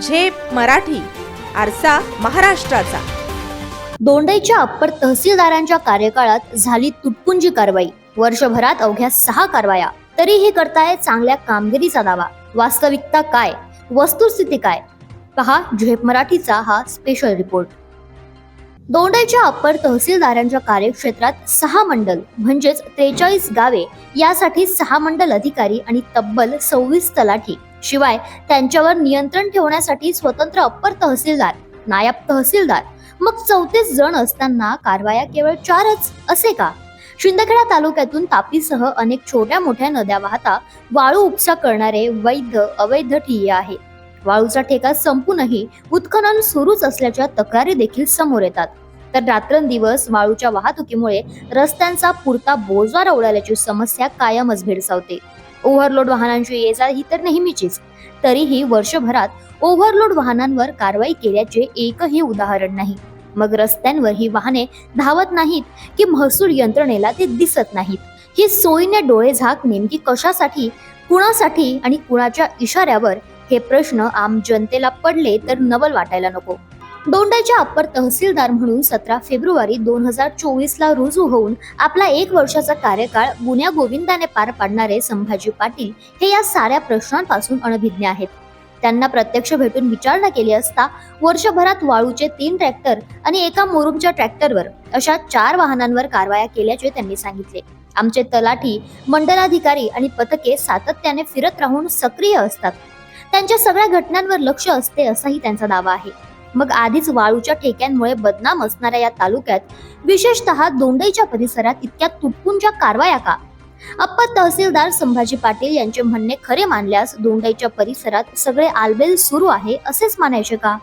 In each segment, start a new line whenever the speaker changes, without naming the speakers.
झेप मराठी आरसा महाराष्ट्राचा.
दोंडईच्या अप्पर तहसीलदारांच्या कार्यकाळात झाली तुटपुंजी कारवाई. वर्षभरात अवघ्या सहा कारवाया. तरीही करताय चांगल्या कामगिरीचा दावा. वास्तविकता काय? वस्तुस्थिती काय? पहा झेप मराठीचा हा स्पेशल रिपोर्ट दोंडाईच्या अप्पर तहसीलदारांच्या कार्यक्षेत्रात सहा मंडल म्हणजेच त्रेचाळीस गावे यासाठी सहा मंडल अधिकारी आणि तब्बल सव्वीस तलाठी. शिवाय त्यांच्यावर नियंत्रण ठेवण्यासाठी स्वतंत्र अप्पर तहसीलदार नायब तहसीलदार मग चौतीस जण असताना कारवाया केवळ चारच असे का? शिंदखेडा तालुक्यातून तापीसह अनेक छोट्या मोठ्या नद्या वाहता वाळू उपसा करणारे वैध अवैध ठिय्ये आहे वाळूचा ठेका संपूनही उत्खनन सुरूच असल्याच्या तक्रारी देखील समोर येतात. तर रात्रंदिवस वाळूच्या वाहतुकीमुळे रस्त्यांचा पुरता बोजवार उडाल्याची समस्या कायमच भेडसावते. ओव्हरलोड वाहनांची ये जा ही तर नेहमीचीच. तरीही वर्षभरात ओव्हरलोड वाहनांवर कारवाई केल्याचे एकही उदाहरण नाही. मग रस्त्यांवर ही वाहने धावत नाहीत की महसूल यंत्रणेला ते दिसत नाहीत. ही सोयीने डोळे झाक नेमकी कशासाठी कुणासाठी आणि कुणाच्या इशाऱ्यावर हे प्रश्न आम जनतेला पडले तर नवल वाटायला नको. दोंडाच्या अप्पर तहसीलदार म्हणून सतरा फेब्रुवारी दोन हजार चोवीसला रुजू होऊन आपला एक वर्षाचा कार्यकाळ गुन्ह्या गोविंदाने पार पाडणारे संभाजी पाटील हे या साऱ्या प्रश्नांपासून अनभिज्ञ आहेत. त्यांना प्रत्यक्ष भेटून विचारणा केली असता वर्षभरात वाळूचे तीन ट्रॅक्टर आणि एका मोरुमच्या ट्रॅक्टरवर अशा चार वाहनांवर कारवाया केल्याचे त्यांनी सांगितले. आमचे तलाठी मंडलाधिकारी आणि पथके सातत्याने फिरत राहून सक्रिय असतात. त्यांच्या सगळ्या घटनांवर लक्ष असते असाही त्यांचा दावा आहे. मग आधीच वाळूच्या ठेक्यांमुळे बदनाम असणाऱ्या या तालुक्यात विशेषतः दोंडईच्या परिसरात इतक्या तुटपुंच्या कारवाया का? अप्पा तहसीलदार संभाजी पाटील यांचे म्हणणे खरे मानल्यास दोंडाईच्या परिसरात सगळे आलबेल सुरू आहे असेच मानायचे का?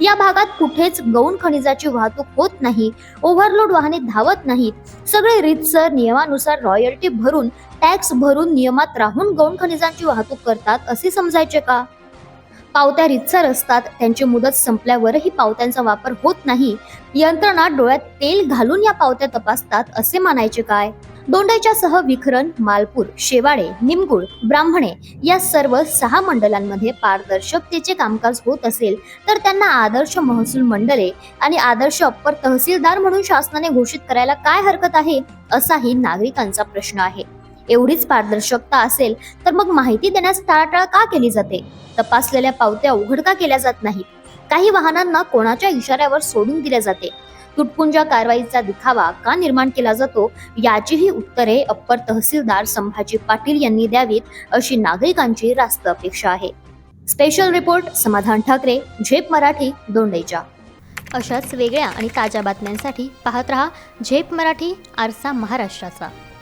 या भागात कुठेच गौण खनिजाची वाहतूक होत नाही ओव्हरलोड वाहने धावत नाहीत सगळे रीतसर नियमानुसार रॉयल्टी भरून टॅक्स भरून नियमात राहून गौण खनिजांची वाहतूक करतात असे समजायचे का? पावत्या रितसर असतात. त्यांची मुदत संपल्यावरही पावत्यांचा वापर होत नाही. यंत्रणा डोळ्यात तेल घालून या पावत्या तपासतात असे मानायचे काय? दोंडाईच्या सह विखरण मालपूर शेवाडे निमगुळ ब्राह्मणे या सर्व सहा मंडलांमध्ये पारदर्शकतेचे कामकाज होत असेल तर त्यांना आदर्श महसूल मंडळे आणि आदर्श अप्पर तहसीलदार म्हणून शासनाने घोषित करायला काय हरकत आहे असाही नागरिकांचा प्रश्न आहे. एवढीच पारदर्शकता असेल तर मग माहिती देण्यास टाळाटाळ का केली जाते? तपासलेल्या पावत्या उघड का केल्या जात नाहीत? काही वाहनांना कोणाच्या इशाऱ्यावर सोडून दिले जाते? तुटपुंजा कारवाईचा दिखावा का निर्माण केला जातो? याचीही उत्तरे अप्पर तहसीलदार संभाजी पाटील यांनी द्यावीत अशी नागरिकांची रास्त अपेक्षा आहे. स्पेशल रिपोर्ट समाधान ठाकरे झेप मराठी दोंडेच्या. अशाच वेगळ्या आणि ताज्या बातम्यांसाठी पाहत रहा झेप मराठी आरसा महाराष्ट्राचा.